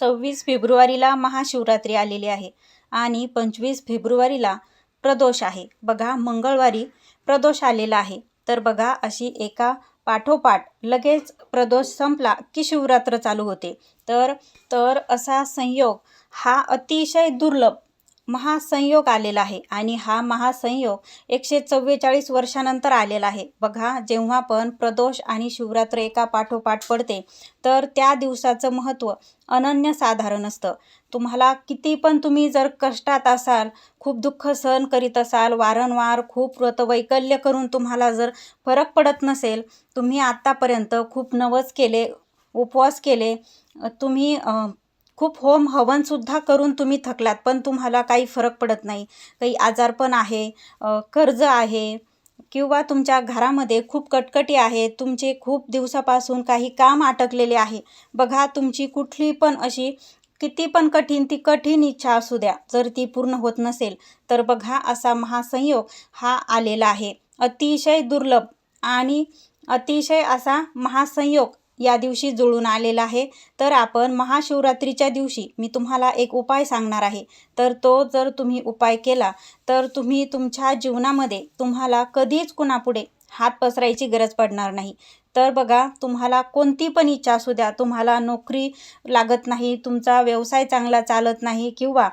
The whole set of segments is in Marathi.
सव्वीस फेब्रुवारीला महाशिवरात्री आलेली आहे आणि पंचवीस फेब्रुवारीला प्रदोष आहे. बघा मंगळवारी प्रदोष आलेला आहे. तर बघा अशी एका पाठोपाठ लगेच प्रदोष संपला की शिवरात्र चालू होते. तर तर असा संयोग हा अतिशय दुर्लभ महासंयोग आलेला आहे आणि हा महासंयोग एकशे चव्वेचाळीस वर्षानंतर आलेला आहे. बघा जेव्हा पण प्रदोष आणि शिवरात्र एका पाठोपाठ पडते तर त्या दिवसाचं महत्त्व अनन्यसाधारण असतं. तुम्हाला किती पण तुम्ही जर कष्टात असाल खूप दुःख सहन करीत असाल वारंवार खूप व्रतवैकल्य करून तुम्हाला जर फरक पडत नसेल तुम्ही आत्तापर्यंत खूप नवस केले उपवास केले तुम्ही खूप होम हवनसुद्धा करून तुम्ही थकलात पण तुम्हाला काही फरक पडत नाही. काही आजारपण आहे कर्ज आहे किंवा तुमच्या घरामध्ये खूप कटकटी आहे तुमचे खूप दिवसापासून काही काम अटकलेले आहे. बघा तुमची कुठली पण अशी किती पण कठीण ती कठीण इच्छा असू द्या जर ती पूर्ण होत नसेल तर बघा असा महासंयोग हा आलेला आहे. अतिशय दुर्लभ आणि अतिशय असा महासंयोग या दिवशी जुळून आलेला आहे. तर आपण महाशिवरात्रीच्या दिवशी मी तुम्हाला एक उपाय सांगणार आहे. तर तो जर तुम्ही उपाय केला तर तुम्ही तुमच्या जीवनामध्ये तुम्हाला कधीच कुणापुढे हात पसरायची गरज पडणार नाही. तर बघा तुम्हाला कोणती पण इच्छा असू द्या तुम्हाला नोकरी लागत नाही तुमचा व्यवसाय चांगला चालत नाही किंवा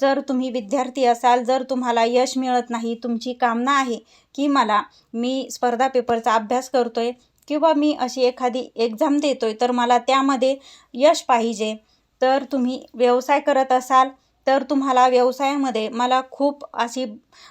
जर तुम्ही विद्यार्थी असाल जर तुम्हाला यश मिळत नाही तुमची कामना आहे की मला मी स्पर्धा पेपरचा अभ्यास करतो आहे किंवा मी अशी एखादी एक्झाम देतो आहे तर मला त्यामध्ये यश पाहिजे. तर तुम्ही व्यवसाय करत असाल तर तुम्हाला व्यवसायामध्ये मला खूप अशी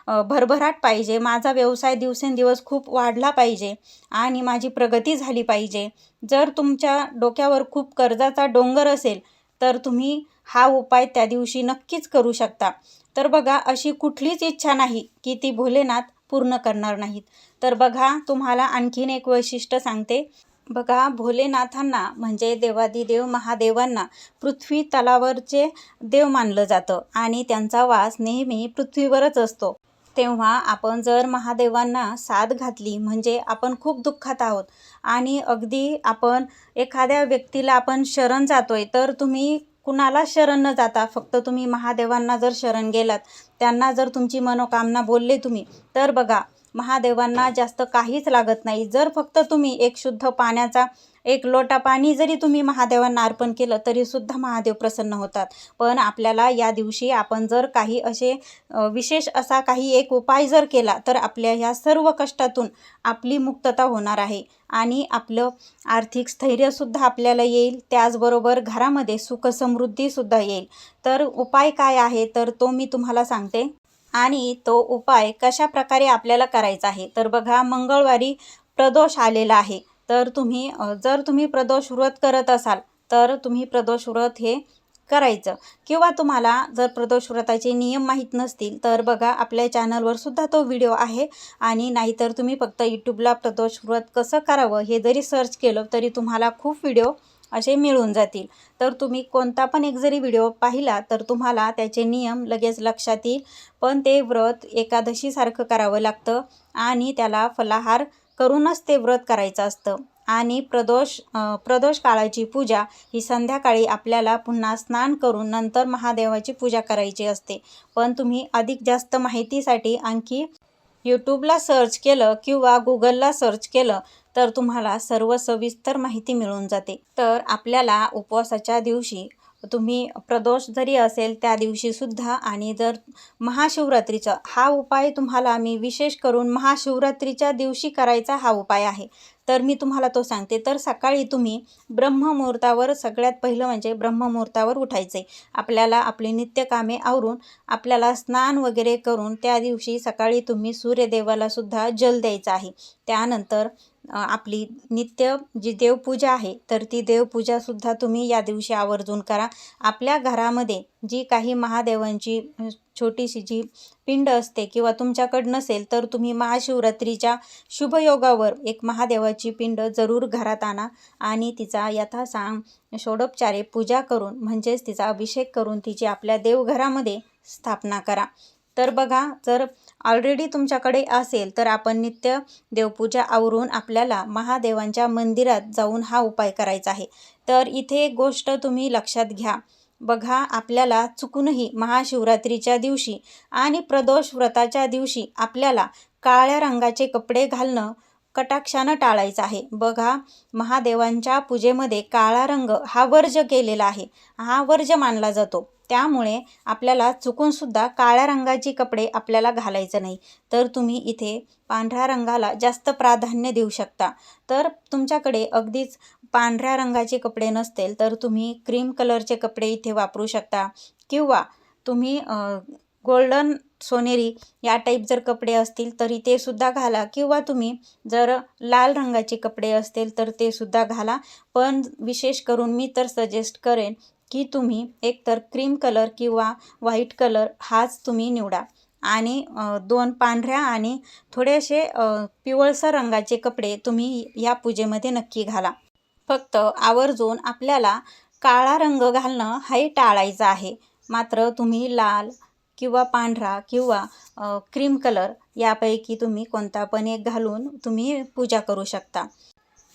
भरभराट पाहिजे. माझा व्यवसाय दिवसेंदिवस खूप वाढला पाहिजे आणि माझी प्रगती झाली पाहिजे. जर तुमच्या डोक्यावर खूप कर्जाचा डोंगर असेल तर तुम्ही हा उपाय त्या दिवशी नक्कीच करू शकता. तर बघा अशी कुठलीच इच्छा नाही की ती भोलेनाथ पूर्ण करणार नाहीत. तर बघा तुम्हाला आणखीन एक वैशिष्ट्य सांगते. बघा भोलेनाथांना म्हणजे देवादिदेव महादेवांना पृथ्वी तलावरचे देव मानलं जातं आणि त्यांचा वास नेहमी पृथ्वीवरच असतो. तेव्हा आपण जर महादेवांना साथ घातली म्हणजे आपण खूप दुःखात आहोत आणि अगदी आपण एखाद्या व्यक्तीला आपण शरण जातोय तर तुम्ही कुणाला शरण न जाता फक्त तुम्ही महादेवांना जर शरण गेलात त्यांना जर तुमची मनोकामना बोलले तुम्ही तर बघा महादेवांना जास्त काहीच लागत नाही. जर फक्त तुम्ही एक शुद्ध पाण्याचा एक लोटा पाणी जरी तुम्ही महादेवांना अर्पण केलं तरीसुद्धा महादेव प्रसन्न होतात. पण आपल्याला या दिवशी आपण जर काही असे विशेष असा काही एक उपाय जर केला तर आपल्या ह्या सर्व कष्टातून आपली मुक्तता होणार आहे. आणि आपलं आर्थिक स्थैर्यसुद्धा आपल्याला येईल. त्याचबरोबर घरामध्ये सुखसमृद्धीसुद्धा येईल. तर उपाय काय आहे तर तो मी तुम्हाला सांगते. आणि तो उपाय कशा प्रकारे आपल्याला करायचा आहे तर बघा मंगळवारी प्रदोष आलेला आहे. तर तुम्ही जर तुम्ही प्रदोष व्रत करत असाल तर तुम्ही प्रदोष व्रत हे करायचं. किंवा तुम्हाला जर प्रदोष व्रताचे नियम माहीत नसतील तर बघा आपल्या चॅनलवर सुद्धा तो व्हिडिओ आहे. आणि नाहीतर तुम्ही फक्त यूट्यूबला प्रदोष व्रत कसं करावं हे जरी सर्च केलं तरी तुम्हाला खूप व्हिडिओ असे मिळून जातील. तर तुम्ही कोणता पण एक जरी व्हिडिओ पाहिला तर तुम्हाला त्याचे नियम लगेच लक्षात येईल. पण ते व्रत एकादशीसारखं करावं लागतं आणि त्याला फलाहार करूनच ते व्रत करायचं असतं. आणि प्रदोष प्रदोष काळाची पूजा ही संध्याकाळी आपल्याला पुन्हा स्नान करून नंतर महादेवाची पूजा करायची असते. पण तुम्ही अधिक जास्त माहितीसाठी आणखी यूट्यूबला सर्च केलं किंवा गुगलला सर्च केलं तर तुम्हाला सर्व सविस्तर माहिती मिळून जाते. तर आपल्याला उपवासाच्या दिवशी तुम्ही प्रदोष जरी असेल त्या दिवशीसुद्धा आणि जर महाशिवरात्रीचा हा उपाय तुम्हाला मी विशेष करून महाशिवरात्रीच्या दिवशी करायचा हा उपाय आहे. तर मी तुम्हाला तो सांगते. तर सकाळी तुम्ही ब्रह्ममुहूर्तावर सगळ्यात पहिलं म्हणजे ब्रह्ममुहूर्तावर उठायचे. आपल्याला आपली नित्यकामे आवरून आपल्याला स्नान वगैरे करून त्या दिवशी सकाळी तुम्ही सूर्यदेवालासुद्धा जल द्यायचा आहे. त्यानंतर आपली नित्य जी देवपूजा आहे तर ती देवपूजासुद्धा तुम्ही या दिवशी आवर्जून करा. आपल्या घरामध्ये जी काही महादेवांची छोटीशी जी पिंड असते किंवा तुमच्याकडं नसेल तर तुम्ही महाशिवरात्रीच्या शुभयोगावर एक महादेवाची पिंड जरूर घरात आणा आणि तिचा यथासांग षोडोपचारे पूजा करून म्हणजेच तिचा अभिषेक करून तिची आपल्या देवघरामध्ये स्थापना करा. तर बघा जर ऑलरेडी तुमच्याकडे असेल तर आपण नित्य देवपूजा आवरून आपल्याला महादेवांच्या मंदिरात जाऊन हा उपाय करायचा आहे. तर इथे एक गोष्ट तुम्ही लक्षात घ्या. बघा आपल्याला चुकूनही महाशिवरात्रीच्या दिवशी आणि प्रदोष व्रताच्या दिवशी आपल्याला काळ्या रंगाचे कपडे घालणं कटाक्षानं टाळायचं आहे. बघा महादेवांच्या पूजेमध्ये काळा रंग हा वर्ज केलेला आहे. हा वर्ज मानला जातो. त्यामुळे आपल्याला चुकूनसुद्धा काळ्या रंगाचे कपडे आपल्याला घालायचं नाही. तर तुम्ही इथे पांढऱ्या रंगाला जास्त प्राधान्य देऊ शकता. तर तुमच्याकडे अगदीच पांढऱ्या रंगाचे कपडे नसतील तर तुम्ही क्रीम कलरचे कपडे इथे वापरू शकता. किंवा तुम्ही गोल्डन सोनेरी या टाईप जर कपडे असतील तरी ते सुद्धा घाला. किंवा तुम्ही जर लाल रंगाचे कपडे असतील तर ते सुद्धा घाला. पण विशेष करून मी तर सजेस्ट करेन की तुम्ही एकतर क्रीम कलर किंवा व्हाईट कलर हाच तुम्ही निवडा. आणि दोन पांढऱ्या आणि थोडेसे पिवळसर रंगाचे कपडे तुम्ही या पूजेमध्ये नक्की घाला. फक्त आवर्जून आपल्याला काळा रंग घालणं हे टाळायचं आहे. मात्र तुम्ही लाल किंवा पांढरा किंवा क्रीम कलर यापैकी तुम्ही कोणता पण एक घालून तुम्ही पूजा करू शकता.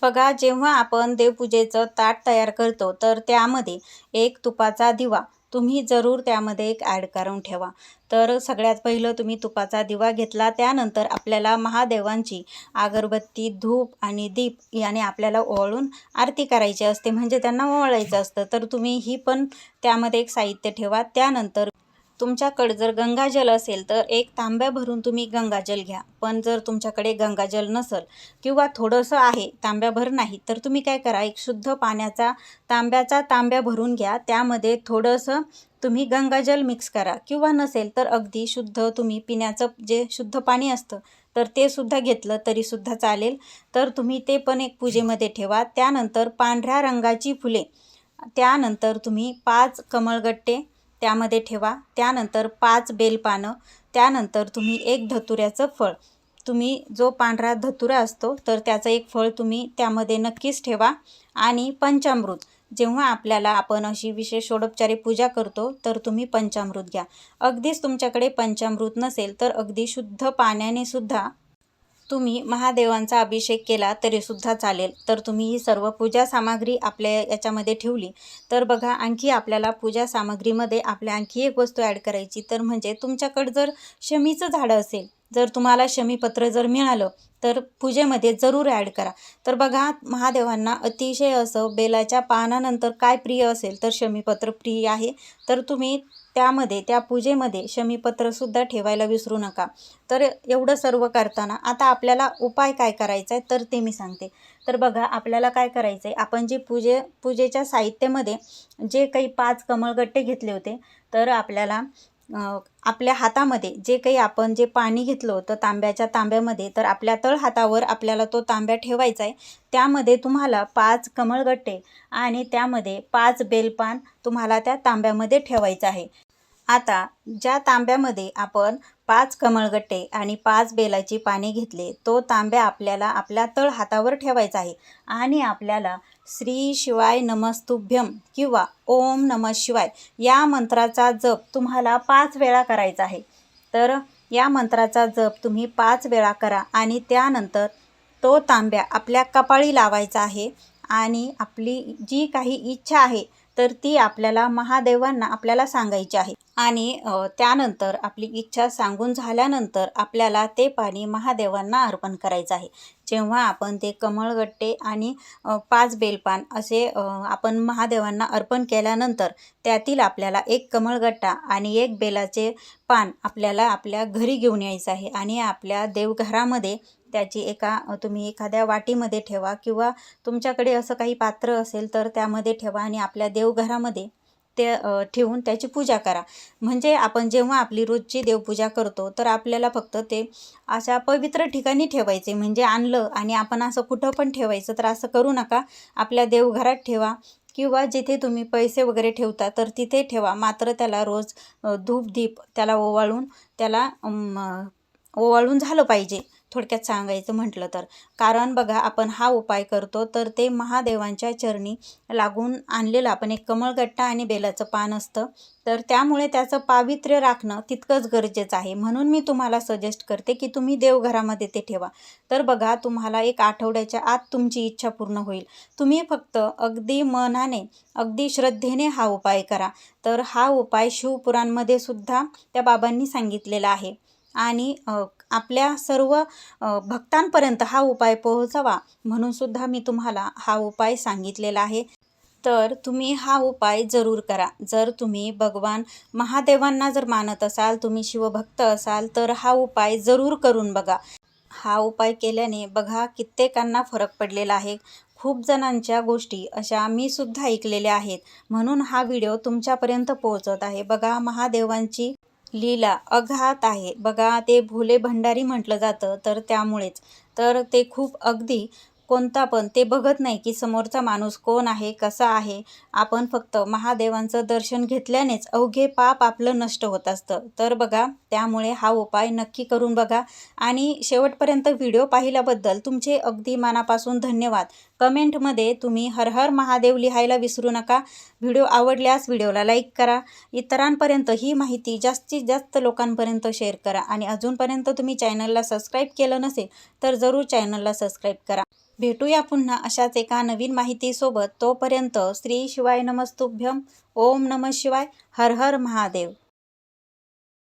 बघा जेव्हा आपण देवपूजेचं ताट तयार करतो तर त्यामध्ये एक तुपाचा दिवा. तुम्ही जरूर त्यामध्ये एक ॲड करून ठेवा. तर सगळ्यात पहिलं तुम्ही तुपाचा दिवा घेतला त्यानंतर आपल्याला महादेवांची अगरबत्ती धूप आणि दीप याने आपल्याला ओवाळून आरती करायची असते. म्हणजे त्यांना ओवाळायचं असतं. तर तुम्ही ही पण त्यामध्ये एक साहित्य ठेवा. त्यानंतर तुमच्याकडे जर गंगाजल असेल तर एक तांब्या भरून तुम्ही गंगाजल घ्या. पण जर तुमच्याकडे गंगाजल नसेल किंवा थोडंसं आहे तांब्याभर नाही तर तुम्ही काय करा एक शुद्ध पाण्याचा तांब्याचा तांब्या भरून घ्या. त्यामध्ये थोडंसं तुम्ही गंगाजल मिक्स करा. किंवा नसेल तर अगदी शुद्ध तुम्ही पिण्याचं जे शुद्ध पाणी असतं तर ते सुद्धा घेतलं तरीसुद्धा चालेल. तर तुम्ही ते पण एक पूजेमध्ये ठेवा. त्यानंतर पांढऱ्या रंगाची फुले त्यानंतर तुम्ही पाच कमळगट्टे त्यामध्ये ठेवा. त्यानंतर पाच बेलपानं त्यानंतर तुम्ही एक धतुऱ्याचं फळ. तुम्ही जो पांढरा धतुरा असतो तर त्याचं एक फळ तुम्ही त्यामध्ये नक्कीच ठेवा. आणि पंचामृत. जेव्हा आपल्याला आपण अशी विशेष षोडोपचारी पूजा करतो तर तुम्ही पंचामृत घ्या. अगदीच तुमच्याकडे पंचामृत नसेल तर अगदी शुद्ध पाण्याने सुद्धा तुम्ही महादेवांचा अभिषेक केला तरीसुद्धा चालेल. तर तुम्ही ही सर्व पूजा सामग्री आपल्या याच्यामध्ये ठेवली. तर बघा आणखी आपल्याला पूजा सामग्रीमध्ये आपल्या आणखी एक वस्तू ॲड करायची. तर म्हणजे तुमच्याकडं जर शमीचं झाडं असेल जर तुम्हाला शमीपत्र जर मिळालं तर पूजेमध्ये जरूर ॲड करा. तर बघा महादेवांना अतिशय असं बेलाच्या पानानंतर काय प्रिय असेल तर शमीपत्र प्रिय आहे. तर तुम्ही त्यामध्ये त्या पूजेमध्ये शमीपत्रसुद्धा ठेवायला विसरू नका. तर एवढं सर्व करताना आता आपल्याला उपाय काय करायचा आहे तर ते मी सांगते. तर बघा आपल्याला काय करायचं आहे आपण जे पूजे पूजेच्या साहित्यामध्ये जे काही पाच कमळगट्टे घेतले होते तर आपल्याला आपल्या हातामध्ये जे काही आपण जे पाणी घेतलं होतं तांब्याच्या तांब्यामध्ये तर आपल्या तळ हातावर आपल्याला तो तांब्या ठेवायचा आहे त्यामध्ये तुम्हाला पाच कमळगट्टे आणि त्यामध्ये पाच बेलपान तुम्हाला त्या तांब्यामध्ये ठेवायचं आहे. आता ज्या तांब्यामध्ये आपण पाच कमळगट्टे आणि पाच बेलाची पाने घेतले तो तांब्या आपल्याला आपल्या तळ हातावर ठेवायचा आहे आणि आपल्याला श्री शिवाय नमस्तुभ्यम किंवा ओम नम शिवाय या मंत्राचा जप तुम्हाला पाच वेळा करायचा आहे. तर या मंत्राचा जप तुम्ही पाच वेळा करा आणि त्यानंतर तो तांब्या आपल्या कपाळी लावायचा आहे आणि आपली जी काही इच्छा आहे तर ती आपल्याला महादेवांना आपल्याला सांगायची आहे. आणि त्यानंतर आपली इच्छा सांगून झाल्यानंतर आपल्याला ते पाणी महादेवांना अर्पण करायचं आहे. जेव्हा आपण ते कमळगट्टे आणि पाच बेलपान असे आपण महादेवांना अर्पण केल्यानंतर त्यातील आपल्याला एक कमळगट्टा आणि एक बेलाचे पान आपल्याला आपल्या घरी घेऊन यायचं आहे. आणि आपल्या देवघरामध्ये त्याची एका तुम्ही एखाद्या वाटीमध्ये ठेवा किंवा तुमच्याकडे असं काही पात्र असेल तर त्यामध्ये ठेवा आणि आपल्या देवघरामध्ये ते ठेवून त्याची पूजा करा. म्हणजे आपण जेव्हा आपली रोजची देवपूजा करतो तर आपल्याला फक्त ते अशा पवित्र ठिकाणी ठेवायचे. म्हणजे आणलं आणि आपण असं कुठं पण ठेवायचं तर असं करू नका. आपल्या देवघरात ठेवा किंवा जिथे तुम्ही पैसे वगैरे ठेवता तर तिथे ठेवा. मात्र त्याला रोज धूप दीप त्याला ओवाळून त्याला ओवाळून झालं पाहिजे. थोडक्यात सांगायचं म्हटलं तर. कारण बघा आपण हा उपाय करतो तर ते महादेवांच्या चरणी लागून आणलेलं आपण एक कमळगट्टा आणि बेलाचं पान असतं. तर त्यामुळे त्याचं पावित्र्य राखणं तितकंच गरजेचं आहे. म्हणून मी तुम्हाला सजेस्ट करते की तुम्ही देवघरामध्ये ते ठेवा. तर बघा तुम्हाला एक आठवड्याच्या आत तुमची इच्छा पूर्ण होईल. तुम्ही फक्त अगदी मनाने अगदी श्रद्धेने हा उपाय करा. तर हा उपाय शिवपुराणमध्ये सुद्धा त्या बाबांनी सांगितलेला आहे. आणि आपल्या सर्व भक्तांपर्यंत हा उपाय पोहोचावा म्हणून सुद्धा मी तुम्हाला हा उपाय सांगितलेला आहे. तर तुम्ही हा उपाय जरूर करा. जर तुम्ही भगवान महादेवांना जर मानत असाल तुम्ही शिवभक्त असाल तर हा उपाय जरूर करून बघा. हा उपाय केल्याने बघा कित्येकांना फरक पडलेला आहे. खूप जणांच्या गोष्टी अशा मी सुद्धा ऐकलेल्या आहेत. म्हणून हा व्हिडिओ तुमच्यापर्यंत पोहोचत आहे. बघा महादेवांची लीला अघात आहे. बघा ते भोले भंडारी म्हटलं जातं तर त्यामुळेच. तर ते खूप अगदी कोणता पण ते बघत नाही की समोरचा माणूस कोण आहे कसा आहे. आपण फक्त महादेवांचं दर्शन घेतल्यानेच अवघे पाप आपलं नष्ट होत असतं. तर बघा त्यामुळे हा उपाय नक्की करून बघा. आणि शेवटपर्यंत व्हिडिओ पाहिल्याबद्दल तुमचे अगदी मनापासून धन्यवाद. कमेंटमध्ये तुम्ही हर हर महादेव लिहायला विसरू नका. व्हिडिओ आवडल्यास व्हिडिओला लाईक करा. इतरांपर्यंत ही माहिती जास्तीत जास्त लोकांपर्यंत शेअर करा आणि अजूनपर्यंत तुम्ही चॅनलला सबस्क्राईब केलं नसेल तर जरूर चॅनलला सबस्क्राईब करा. भेटूया पुन्हा अशाच एका नवीन माहितीसोबत. तोपर्यंत श्री शिवाय नमस्तुभ्यम ओम नम शिवाय. हर हर महादेव.